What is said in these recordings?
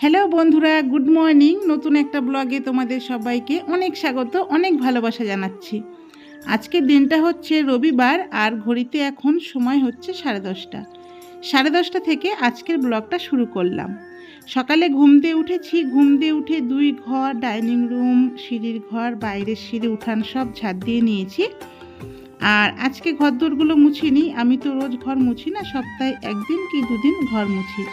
Hello বন্ধুরা good morning নতুন একটা ব্লগে তোমাদের সবাইকে অনেক স্বাগত, অনেক ভালোবাসা জানাচ্ছি। আজকের দিনটা হচ্ছে রবিবার, আর ঘড়িতে এখন সময় হচ্ছে সাড়ে দশটা। সাড়ে দশটা থেকে আজকের ব্লগটা শুরু করলাম। সকালে ঘুম দিয়ে উঠেছি, ঘুম দিয়ে উঠে দুই ঘর ডাইনিং রুম সিঁড়ির ঘর, বাইরের সিঁড়ি, উঠান সব ঝাড় দিয়ে নিয়েছি। আর আজকে ঘর দোরগুলো মুছিনি, আমি তো রোজ ঘর মুছি না, সপ্তাহে একদিন কি দুদিন ঘর মুছি।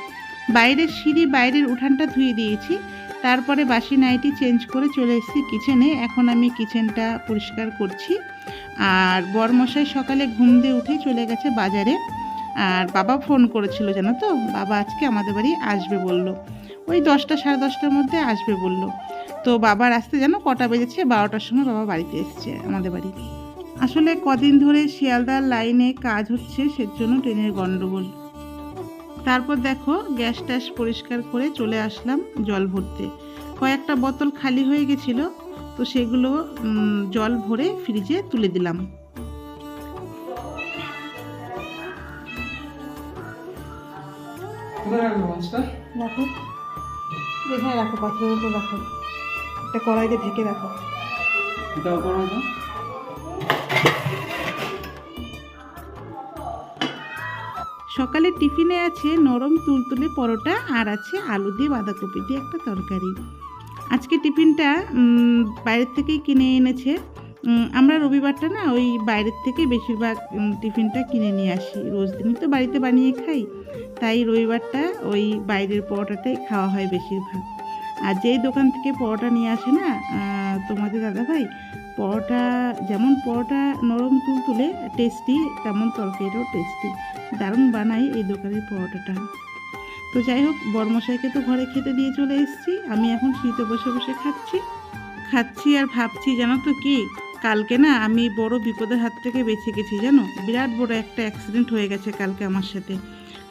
বাইরের সিঁড়ি বাইরের উঠানটা ধুয়ে দিয়েছি। তারপরে বাসি নাইটি চেঞ্জ করে চলে এসেছি কিচেনে। এখন আমি কিচেনটা পরিষ্কার করছি। আর বরমশাই সকালে ঘুম দিয়ে উঠেই চলে গেছে বাজারে। আর বাবা ফোন করেছিল, জানো তো? বাবা আজকে আমাদের বাড়ি আসবে বলল। ওই দশটা সাড়ে দশটার মধ্যে আসবে বলল। তো বাবার আসতে যেন কটা বেজেছে? বারোটার সময় বাবা বাড়িতে এসছে আমাদের বাড়ি। আসলে কদিন ধরে শিয়ালদার লাইনে কাজ হচ্ছে, সেজন্য ট্রেনের গন্ডগোল তারপর দেখো গ্যাস ট্যাস পরিষ্কার করে চলে আসলাম জল ভরতে। কয়েকটা বোতল খালি হয়ে গেছিল তো সেগুলো জল ভরে ফ্রিজে তুলে দিলাম। রাখো যেখানে রাখো পাথরের উপর রাখো। একটা কড়াইতে ঢেকে রাখো। সকালে টিফিনে আছে নরম তুলতুলে পরোটা আর আছে আলু দিয়ে বাঁধাকপি দিয়ে একটা তরকারি। আজকে টিফিনটা বাইরের থেকেই কিনে এনেছে। আমরা রবিবারটা না ওই বাইরের থেকে বেশিরভাগ টিফিনটা কিনে নিয়ে আসি। রোজ দিনই তো বাড়িতে বানিয়ে খাই, তাই রবিবারটা ওই বাইরের পরোটাটাই খাওয়া হয় বেশিরভাগ। আর যেই দোকান থেকে পরোটা নিয়ে আসে না তোমাদের দাদাভাই, পরোটা, যেমন পরোটা নরম তুলতুলে টেস্টি তেমন তরকারিটাও টেস্টি দারুণ বানাই এই দোকানের পরোটাটা। তো যাই হোক বর্মশাইকে তো ঘরে খেতে দিয়ে চলে এসেছি। আমি এখন শীতে বসে বসে খাচ্ছি। খাচ্ছি আর ভাবছি, জানো তো কি? কালকে না আমি বড় বিপদের হাত থেকে বেঁচে গেছি, জানো? বিরাট বড় একটা অ্যাক্সিডেন্ট হয়ে গেছে কালকে আমার সাথে।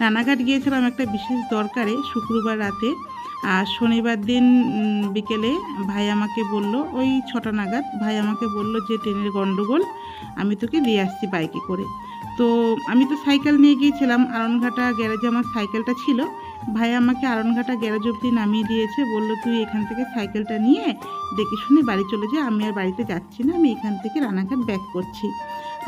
রানাঘাট গিয়েছিলাম একটা বিশেষ দরকারে শুক্রবার রাতে। আর শনিবার দিন বিকেলে ভাই আমাকে বলল, ওই ছটা নাগাদ ভাই আমাকে বলল যে ট্রেনের গণ্ডগোল আমি তোকে দিয়ে আসছি বাইকে করে। তো আমি তো সাইকেল নিয়ে গিয়েছিলাম আরনঘাটা গ্যারেজে আমার সাইকেলটা ছিল। ভাই আমাকে আরনঘাটা গ্যারেজ অবধি নামিয়ে দিয়েছে, বলল, তুই এখান থেকে সাইকেলটা নিয়ে দেখে শুনে বাড়ি চলে যা, আমি আর বাড়িতে যাচ্ছি না, আমি এখান থেকে রানাঘাট ব্যাক করছি।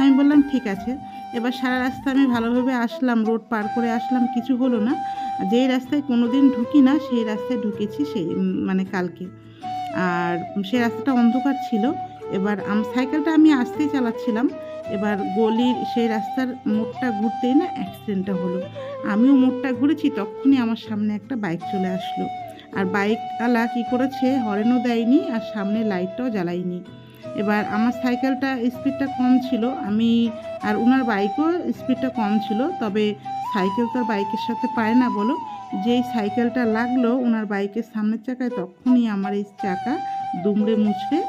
আমি বললাম, ঠিক আছে। এবার সারা রাস্তা আমি ভালোভাবে আসলাম, রোড পার করে আসলাম, কিছু হলো না। যেই রাস্তায় কোনো দিন ঢুকি না, সেই রাস্তায় ঢুকেছি সেই মানে কালকে। আর সেই রাস্তাটা অন্ধকার ছিল। এবার আম, সাইকেলটা আমি আসতেই চালাচ্ছিলাম। এবার গলির সেই রাস্তার মোড়টা ঘুরতেই না অ্যাক্সিডেন্টটা হলো। আমিও মোড়টা ঘুরেছি, তখনই আমার সামনে একটা বাইক চলে আসলো। আর বাইকওয়ালা কী করেছে হরেনও দেয়নি আর সামনে লাইটটাও জ্বালায়নি। এবার আমার সাইকেলটা স্পিডটা কম ছিল, আমি আর ওনার বাইকও স্পিডটা কম ছিল, তবে সাইকেল তো বাইকের সাথে পারে না বলো। যেই সাইকেলটা লাগল ওনার বাইকের সামনের চাকায়, তখনই আমার এই চাকা দুমড়ে মুচড়ে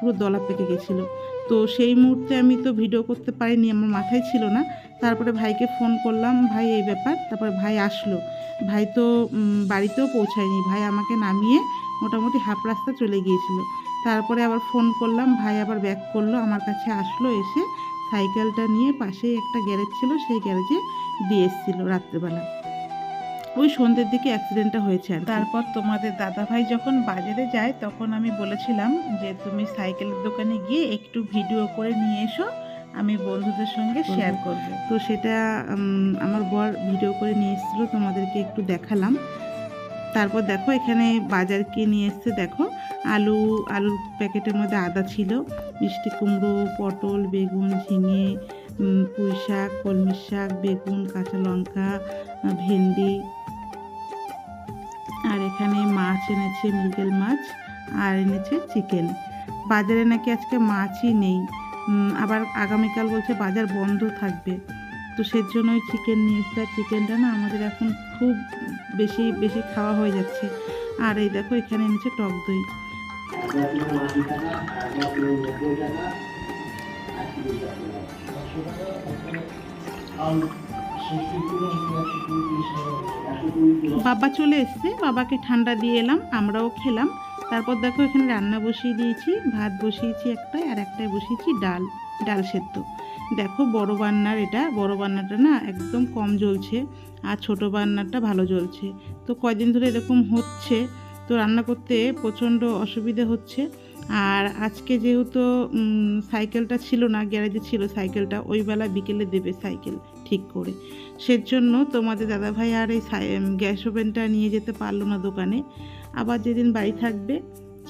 পুরো দলা পেকে গেছিল। তো সেই মুহূর্তে আমি তো ভিডিও করতে পারিনি, আমার মাথায় ছিল না। তারপরে ভাইকে ফোন করলাম, ভাই, এই ব্যাপার। তারপরে ভাই আসলো। ভাই তো বাড়িতেও পৌঁছায়নি। ভাই আমাকে নামিয়ে মোটামুটি হাফ রাস্তা চলে গিয়েছিল। তারপরে আবার ফোন করলাম, ভাই আবার ব্যাক করল, আমার কাছে আসলো, এসে সাইকেলটা নিয়ে পাশেই একটা গ্যারেজ ছিল, সেই গ্যারেজে দিয়ে এসেছিল রাত্রেবেলা। ওই সন্ধ্যের দিকে অ্যাক্সিডেন্টটা হয়েছে আর তারপর তোমাদের দাদা ভাই যখন বাজারে যায় তখন আমি বলেছিলাম যে তুমি সাইকেলের দোকানে গিয়ে একটু ভিডিও করে নিয়ে এসো আমি বন্ধুদের সঙ্গে শেয়ার করব। তো সেটা আমার বর ভিডিও করে নিয়ে এসেছিল তোমাদেরকে একটু দেখালাম। তারপর দেখো এখানে বাজার কি নিয়ে এসছে দেখো। আলু আলুর প্যাকেটের মধ্যে আদা ছিল মিষ্টি কুমড়ো পটল বেগুন ঝিঙে পুঁই শাক কলমি শাক বেগুন কাঁচা লঙ্কা ভেন্ডি। এখানে মাছ এনেছে মৃগেল মাছ আর এনেছে চিকেন। বাজারে নাকি আজকে মাছই নেই। আবার আগামীকাল বলছে বাজার বন্ধ থাকবে। তো সের জন্য ওই চিকেন নিয়ে আর চিকেনটা না আমাদের এখন খুব বেশি বেশি খাওয়া হয়ে যাচ্ছে। আর এই দেখো, এখানে এনেছে টক দই। বাবা চলে এসছে, বাবাকে ঠান্ডা দিয়ে এলাম, আমরাও খেলাম। তারপর দেখো এখানে রান্না বসিয়ে দিয়েছি, ভাত বসিয়েছি একটাই আর একটাই বসিয়েছি ডাল ডাল সেদ্ধ। দেখো বড় বান্নার এটা, বড় বান্নাটা না একদম কম জ্বলছে আর ছোট বান্নারটা ভালো জ্বলছে। তো কয়দিন ধরে এরকম হচ্ছে, তো রান্না করতে প্রচণ্ড অসুবিধে হচ্ছে। আর আজকে যেহেতু সাইকেলটা ছিল না, গ্যারেজে ছিল সাইকেলটা, ওই বেলা বিকেলে দেবে সাইকেল ঠিক করে। সেজন্য তোমাদের দাদাভাই আর এই গ্যাস ওভেনটা নিয়ে যেতে পারল না দোকানে। আবার যেদিন বাড়ি থাকবে,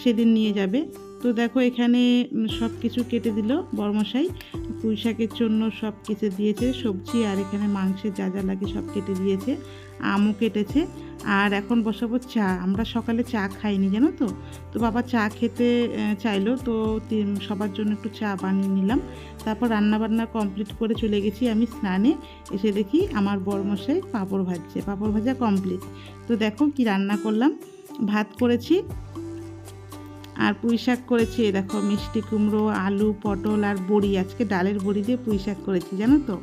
সেদিন নিয়ে যাবে। তো দেখো এখানে সব কিছু কেটে দিল বর্মশাই। পুঁই শাকের জন্য সব কেটে দিয়েছে, সবজি আর এখানে মাংসের যা যা লাগে সব কেটে দিয়েছে। আমও কেটেছে। আর এখন বসাবো চা। আমরা সকালে চা খাইনি, জানো তো? তো বাবা চা খেতে চাইলো, তো সবার জন্য একটু চা বানিয়ে নিলাম। তারপর রান্না বান্না কমপ্লিট করে চলে গেছি আমি স্নানে। এসে দেখি আমার বড়মশাই পাঁপড় ভাজছে, পাঁপড় ভাজা কমপ্লিট। তো দেখো কি রান্না করলাম। ভাত করেছি, আর পুঁই শাক করেছি দেখো মিষ্টি কুমড়ো, আলু, পটল, আর বড়ি। আজকে ডালের বড়ি দিয়ে পুঁই শাক করেছি, জানো তো?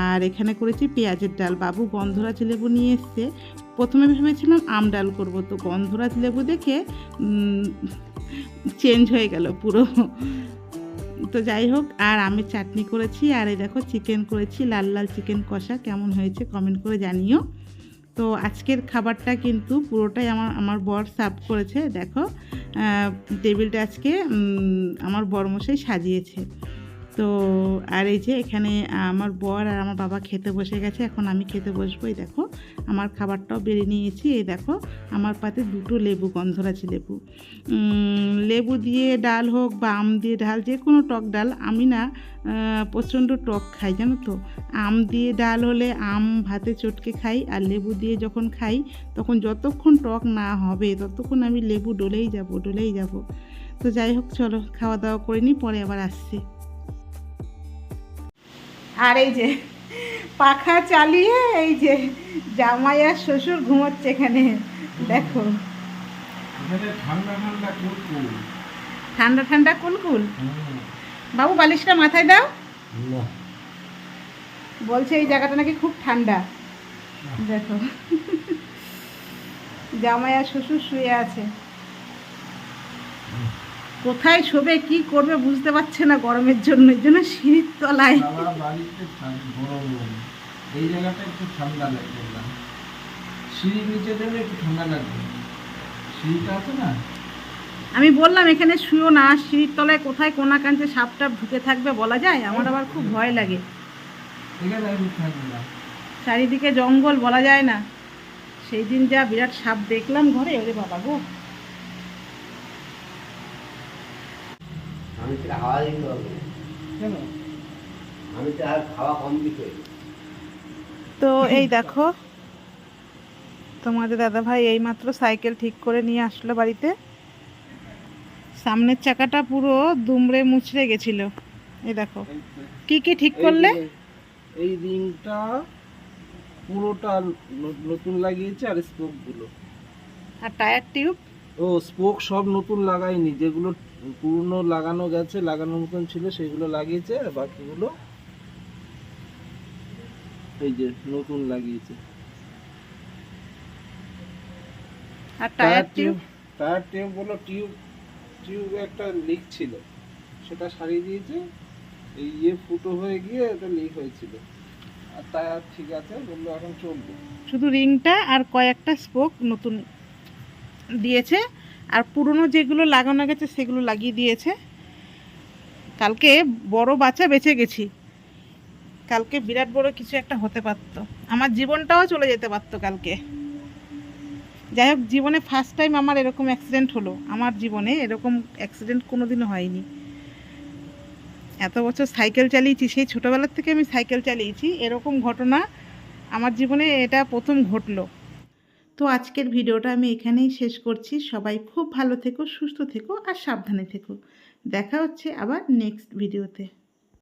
আর এখানে করেছি পেঁয়াজের ডাল। বাবু গন্ধরাজ লেবু নিয়ে এসছে। প্রথমে ভেবেছিলাম আম ডাল করব, তো গন্ধরাজ লেবু দেখে চেঞ্জ হয়ে গেল পুরো। তো যাই হোক, আর আমি চাটনি করেছি, আর এই দেখো চিকেন করেছি, লাল লাল চিকেন কষা, কেমন হয়েছে কমেন্ট করে জানিও। তো আজকের খাবারটা কিন্তু পুরোটাই আমার আমার বর সার্ভ করেছে, দেখো। টেবিলটা আজকে আমার বরমশাই সাজিয়েছে। তো, আর এই যে এখানে আমার বর আর আমার বাবা খেতে বসে গেছে, এখন আমি খেতে বসবো, এই দেখো। আমার খাবারটাও বেরিয়ে নিয়েছি, এই দেখো। আমার পাতে দুটো লেবু, গন্ধরাজ লেবু। লেবু দিয়ে ডাল হোক বা আম দিয়ে ডাল, যে কোনো টক ডাল, আমি না প্রচণ্ড টক খাই, জানো তো। আম দিয়ে ডাল হলে আম ভাতে চটকে খাই, আর লেবু দিয়ে যখন খাই, তখন যতক্ষণ টক না হবে, ততক্ষণ আমি লেবু ডলেই যাব ডলেই যাব। তো যাই হোক, চলো, খাওয়া দাওয়া করে নিই, পরে আবার আসছি। আর এই যে পাখা চালিয়ে এই যে জামাই আর শ্বশুর ঘুমোচ্ছে এখানে দেখো। ঠান্ডা ঠান্ডা কুলকুল ঠান্ডা ঠান্ডা বাবু বালিশটা মাথায় দাও। বলছে এই জায়গাটা নাকি খুব ঠান্ডা। দেখো। জামাই আর শ্বশুর শুয়ে আছে। কোথায় শোবে কি করবে বুঝতে পারছে না গরমের জন্য এর জন্য সিঁড়ির তলায়। এই জায়গাটা একটু ঠান্ডা লাগবে সিঁড়ির নিচে দেবে একটু ঠান্ডা লাগবে। সিঁড়িটা আছে না? আমি বললাম এখানে শুয়েও না সিঁড়ির তলায় কোথায় কোনা কাঞ্চে সাপ টাপ ঢুকে থাকবে বলা যায়? আমার আবার খুব ভয় লাগে। চারিদিকে জঙ্গল বলা যায় না। সেই দিন যা বিরাট সাপ দেখলাম ঘরে ওরে বাবা গো। আমি হাওয়া দিতে পারব কেন? আমি তো আর খাওয়া কম দিতে। তো এই দেখো তোমাদের দাদা ভাই এইমাত্র সাইকেল ঠিক করে নিয়ে আসলো বাড়িতে। সামনের চাকাটা পুরো দুমড়ে মুচড়ে গেছিল। এই দেখো কি কি ঠিক করলে? এই রিংটা পুরোটা নতুন লাগিয়েছে আর স্পোকগুলো আর টায়ার টিউব? ও স্পোক সব নতুন লাগাইনি যেগুলো পুরনো লাগানো গেছে লাগানোর মতন ছিল সেগুলো লাগিয়েছে আর বাকিগুলো এই যে নতুন লাগিয়েছে। আর টায়ার টিউব টায়ার টিউব বলো টিউব টিউব একটা লিক ছিল। সেটা সারিয়ে দিয়েছে এই ইয়ে ফুটো হয়ে গিয়ে এটা লিক হয়েছিল। আর টায়ার ঠিক আছে বলল এখন চলবে। শুধু রিংটা আর কয়েকটা স্পোক নতুন দিয়েছে। আর পুরনো যেগুলো লাগানো গেছে, সেগুলো লাগিয়ে দিয়েছে। কালকে বড় বাচ্চা বেঁচে গেছি। কালকে বিরাট বড় কিছু একটা হতে পারতো। আমার জীবনটাও চলে যেতে পারতো কালকে। যাই হোক, জীবনে ফার্স্ট টাইম আমার এরকম অ্যাক্সিডেন্ট হলো। আমার জীবনে এরকম অ্যাক্সিডেন্ট কোনোদিনও হয়নি। এত বছর সাইকেল চালিয়েছি, সেই ছোটোবেলার থেকে আমি সাইকেল চালিয়েছি। এরকম ঘটনা আমার জীবনে এটা প্রথম ঘটলো। তো আজকের ভিডিওটা আমি এখানেই শেষ করছি। সবাই খুব ভালো থেকো, সুস্থ থেকো আর সাবধানে থেকো। দেখা হচ্ছে আবার নেক্সট ভিডিওতে